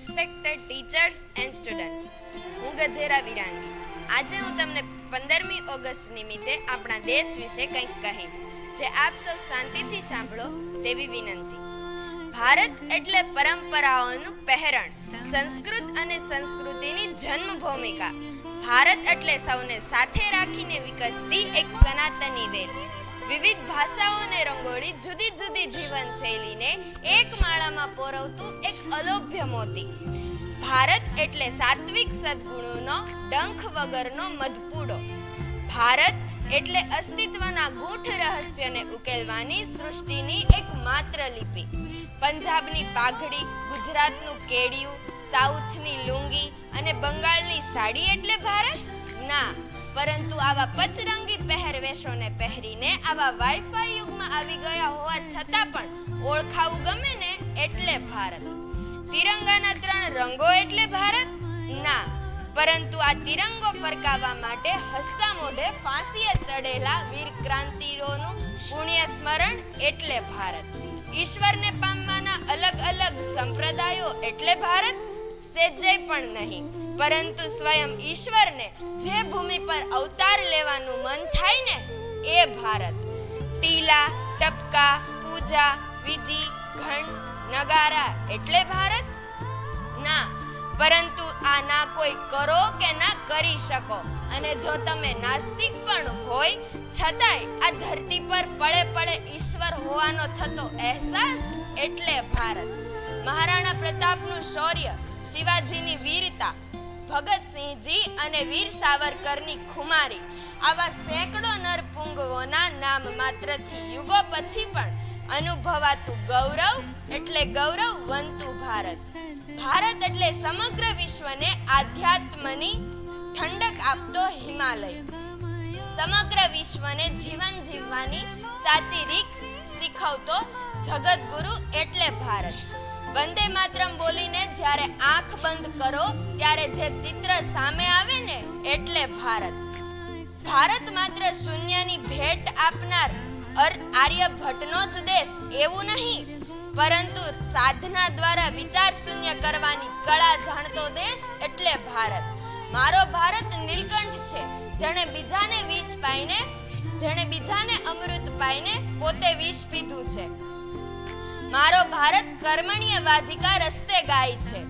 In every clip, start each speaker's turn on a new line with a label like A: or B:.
A: Respected teachers and students હું ગજેરા વિરાંગી. આજે હું તમને પંદરમી ઓગસ્ટ નિમિત્તે આપણા દેશ વિશે કંઈક કહીશ, જે આપ સૌ શાંતિથી સાંભળો તેવી વિનંતી. ભારત એટલે પરંપરાઓનું પહેરણ, સંસ્કૃત અને સંસ્કૃતિની જન્મભૂમિકા. ભારત એટલે સૌને સાથે રાખીને વિકસતી એક સનાતની વેલ વિવિધ ભાષાઓ અને રંગોળી જુદી જુદી જીવનશૈલીને એક માળામાં પોરવતું એક અલોભ્ય મોતી. ભારત એટલે સાત્વિક સદ્ગુણોનો ડંખ વગરનો મધપૂડો. ભારત એટલે અસ્તિત્વના ગૂઢ રહસ્યને ઉકેલવાની સૃષ્ટિની એક માત્ર લિપિ. પંજાબની પાઘડી, ગુજરાતનું કેડિયું, સાઉથની લુંગી અને બંગાળની સાડી એટલે ભારત? ના, પરંતુ આવા પચરંગી પહેરવેશોને પહેરીને આવા વાઈફાઈ યુગમાં આવી ગયા હોવા છતાં પણ ઓળખાવું ગમે ને એટલે ભારત. તિરંગાના ત્રણ રંગો એટલે ભારત? ના. પરંતુ આ તિરંગો ફરકાવવા માટે હસતા મોઢે ફાંસીએ ચડેલા વીર ક્રાંતિઓનું પુણ્ય સ્મરણ એટલે ભારત. ઈશ્વરને પામવાના અલગ અલગ સંપ્રદાયો એટલે ભારત? સેજે પણ નહીં. પરંતુ સ્વયં ઈશ્વરને જે ભૂમિ પર અવતાર લેવાનું મન થાય ને, એ ભારત. ટીલા, ટપકા, પૂજા, વિધિ ઘંટ નગારા એટલે ભારત? ના, પરંતુ આ ના કોઈ કરો કે ના કરી શકો. અને જો તમે નાસ્તિક પણ હોય, છતાંય આ ધરતી પર પળે પળે ઈશ્વર હોવાનો થતો અહેસાસ એટલે ભારત. મહારાણા પ્રતાપનું શૌર્ય શિવાજીની વીરતા ભગતસિંહજી અને વીર સાવરકરની ખુમારી, આવા સેંકડો નરપુંગવોના નામ માત્રથી યુગો પછી પણ અનુભવાતું ગૌરવ એટલે ગૌરવવંતું ભારત. ભારત એટલે સમગ્ર વિશ્વને આધ્યાત્મની ઠંડક આપતો હિમાલય. સમગ્ર વિશ્વને જીવન જીવવાની સાચી રીત શીખવતો જગતગુરુ એટલે ભારત. વંદે માતરમ બોલીને જ્યારે આંખ બંધ કરો, ત્યારે જે ચિત્ર સામે આવે ને, એટલે ભારત. ભારત માત્ર શૂન્યની ભેટ આપનાર આર્યભટ્ટનો જ દેશ એવું નહીં, પરંતુ સાધના દ્વારા વિચાર શૂન્ય કરવાની કળા જાણતો દેશ એટલે ભારત. મારો ભારત નીલકંઠ છે, જેણે બીજાને વિષ પાઈને, જેણે બીજાને અમૃત પાઈને પોતે વિષ પીધું છે. મારો ભારત કર્મણીય વાધિકા રસ્તે ગાય છે.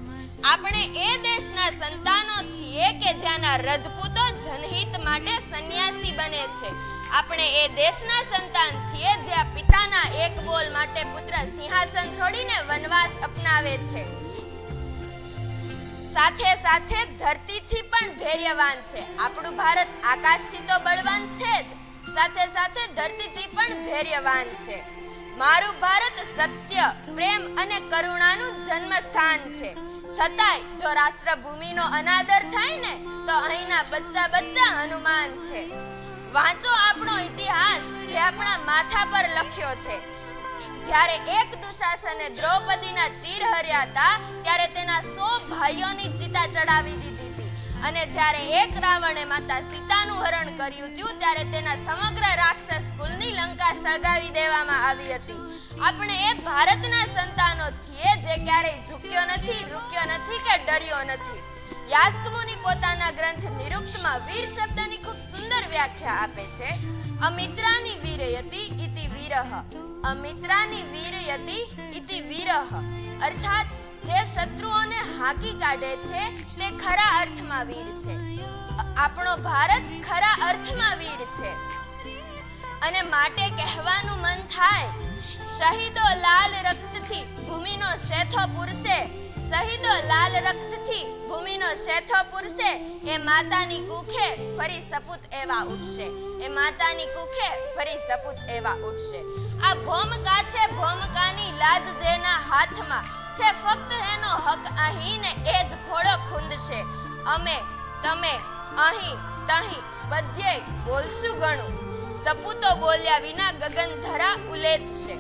A: આપણે એ દેશના સંતાનો છીએ કે જ્યાંના રજપૂતો જનહિત માટે સંન્યાસી બને છે. આપણે એ દેશના સંતાન છીએ જ્યાં પિતાના એક બોલ માટે પુત્ર સિંહાસન છોડીને વનવાસ અપનાવે છે. સાથે સાથે ધરતીથી પણ ધૈર્યવાન છે. આપણું ભારત આકાશથી તો બળવાન છે જ. સાથે સાથે ધરતીથી પણ ધૈર્યવાન છે. મારું ભારત સત્ય, પ્રેમ અને કરુણાનું જન્મસ્થાન છે. છતાંય, જો રાષ્ટ્રભૂમિનો અનાદર થાય ને, તો અહીંના બચ્ચા બચ્ચા હનુમાન છે. વાંચો આપણો ઇતિહાસ, જે આપણા માથા પર લખ્યો છે. જ્યારે એક દુશાસને દ્રૌપદીના ચીર હર્યા હતા ત્યારે તેના સો ભાઈઓની ચિતા ચડાવી દીધી. અને જ્યારે એક રાવણે માતા સીતાનું હરણ કર્યું હતું ત્યારે તેના સમગ્ર રાક્ષસ કુલની લંકા સળગાવી દેવામાં આવી હતી. આપણે એ ભારતના સંતાનો છીએ જે ક્યારેય ઝૂક્યો નથી રૂક્યો નથી કે ડર્યો નથી. યાસ્કમુનિ પોતાના ગ્રંથ નિરુક્તમાં વીર શબ્દની ખૂબ સુંદર વ્યાખ્યા આપે છે. અમિત્રાની વીરયતિ ઇતિ વિરહ. અમિત્રાની વીરયતિ ઇતિ વિરહ. અર્થાત જે શત્રુઓને હાંકી કાઢે છે, તે ખરા અર્થમાં વીર છે. આપણો ભારત ખરા અર્થમાં વીર છે. અને માટે કહેવાનું મન થાય, શહીદો લાલ રક્તથી ભૂમિનો શેથો પૂરશે. શહીદો લાલ રક્તથી ભૂમિનો શેથો પૂરશે. એ માતાની કુખે ફરી સપૂત એવા ઉઠશે. એ માતાની કુખે ફરી સપૂત એવા ઉઠશે. આ ભોમકા છે ભોમકાની લાજ જેના હાથમાં. છે, ફક્ત એનો હક અહીં એ જ ઘોડો ખૂંદશે. અમે, તમે, અહીં, તહીં બધે બોલશું ઘણું સપૂતો બોલ્યા વિના ગગન ધરા ઉલેચશે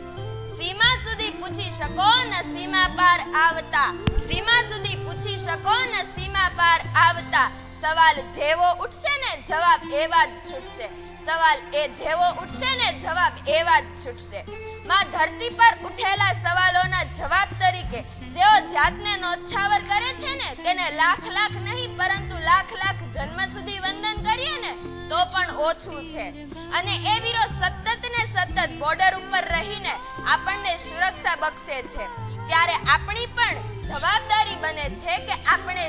A: સીમા સુધી પૂછી શકો ને સીમા પાર આવતા. સીમા સુધી પૂછી શકો ને સીમા પાર આવતા. સવાલ જેવો ઉઠશે ને, જવાબ એવા જ છૂટશે. સવાલ એ જેવો ઉઠશે ને એવા જ છૂટશે. માં ધરતી પર ઉઠેલા સવાલોના જવાબ તરીકે, જેઓ જાતને નોછાવર કરે છે ને, તેને લાખ લાખ નહીં, પરંતુ લાખ લાખ જન્મ સુધી વંદન કરીએ ને, તો પણ ઓછું છે. અને એ વીરો સતત ને સતત બોર્ડર ઉપર રહીને આપણને સુરક્ષા બક્ષે છે. ત્યારે આપણી પણ જવાબદારી બને છે કે આપણે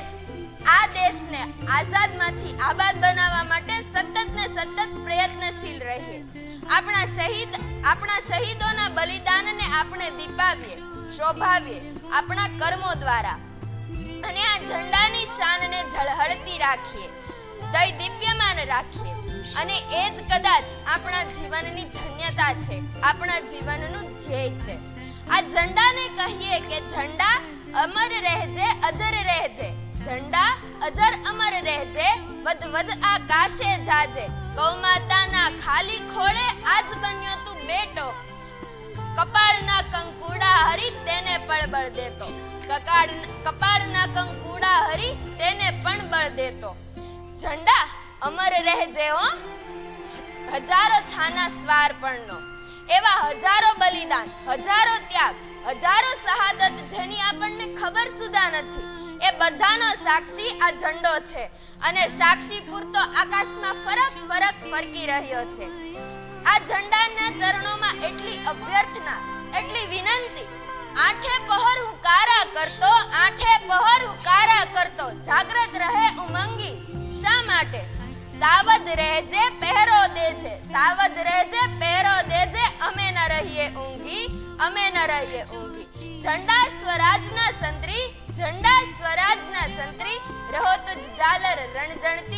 A: આ દેશને આઝાદમાંથી આબાદ બનાવવા માટે સતત ને સતત પ્રયત્નશીલ રહીએ. આપણા શહીદ, આપણા શહીદોના બલિદાનને આપણે દીપાવીએ, શોભાવીએ આપણા કર્મો દ્વારા. અને આ ઝંડાની શાનને ઝળહળતી રાખીએ દય દીપ્યમાન રાખીએ. અને એ જ કદાચ આપણા જીવનની ધન્યતા છે, આપણા જીવનનું ધ્યેય છે. આ ઝંડાને કહીએ કે ઝંડા અમર રહેજે, અજર રહેજે. ઝંડા અજર અમર રહેજે, વધ વધ આકાશે જાજે. ગૌમાતાના ખાલી ખોળે આજ બન્યો તું બેટો. કપાળના કંકુડા હરી તેને પણ બળ દેતો. કકાળ કપાળના કંકુડા હરી તેને પણ બળ દેતો. ઝંડા અમર રહેજે હો. હજારો છાના સ્વાર પણનો એવા હજારો બલિદાન, હજારો ત્યાગ, હજારો શહાદત જેની આપણને ખબર સુધા નથી. બધાનો સાક્ષી આ ઝંડો છે અને સાક્ષી પૂરતો આકાશમાં ફરક ફરક ફરકી રહ્યો છે. આ ઝંડાના ચરણોમાં એટલી અભ્યર્થના, એટલી વિનંતી, આઠે પહોર હુકારા કરતો, આઠે પહોર હુકારા કરતો, જાગ્રત રહે ઉમંગી, શા માટે? સાવધ રહેજે, પહેરો દેજે, સાવધ રહેજે, પહેરો દેજે, અમે ન રહીએ ઊંઘી, અમે ન રહીએ ઊંઘી. ઝંડા સ્વરાજના સંત્રી ઝંડા સ્વરાજના સંત્રી રહો તુજ ઝાલર રણજણતી